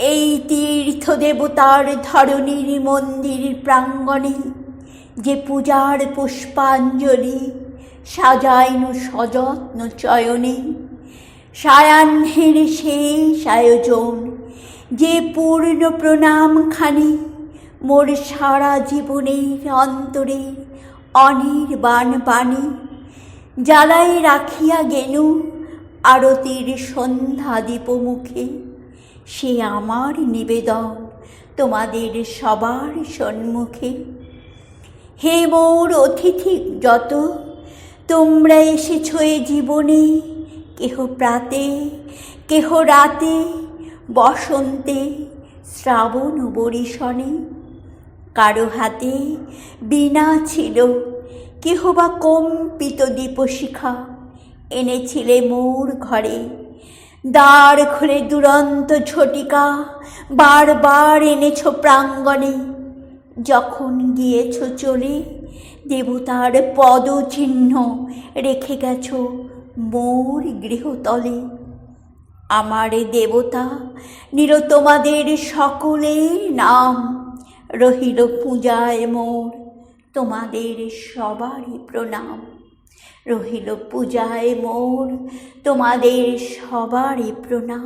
এই তীর্থ দেবতার ধরণীর মন্দির প্রাঙ্গণে যে পূজার পুষ্পাঞ্জলি সাজাইনু সযত্ন চয়নে, সায়াহ্নের শেষ আয়োজন যে পূর্ণ প্রণামখানি মোর সারা জীবনের অন্তরে অনির্বাণ বাণী জ্বালাই রাখিয়া গেনু আরতির সন্ধ্যা দীপমুখে সে আমার নিবেদন তোমাদের সবার সম্মুখে। হে মোর অতিথি যত, তোমরা এসেছ এ জীবনে, কেহ প্রাতে, কেহ রাতে, বসন্তে, শ্রাবণ বরিশনে। কারও হাতে বীণা ছিল, কেহ বা কম্পিত দীপশিখা এনেছিলে মোর ঘরে। দ্বার খুলে দুরন্ত ঝটিকা, বারবার এনেছ প্রাঙ্গণে। যখন গিয়েছ চলে, দেবতার পদচিহ্ন রেখে গেছ মোর গৃহতলে। আমার দেবতা, নির তোমাদের সকলের নাম রহিল পূজায় মোর। তোমাদের সবারই প্রণাম। রহিল পূজায় মোর তোমাদের সবারই প্রণাম।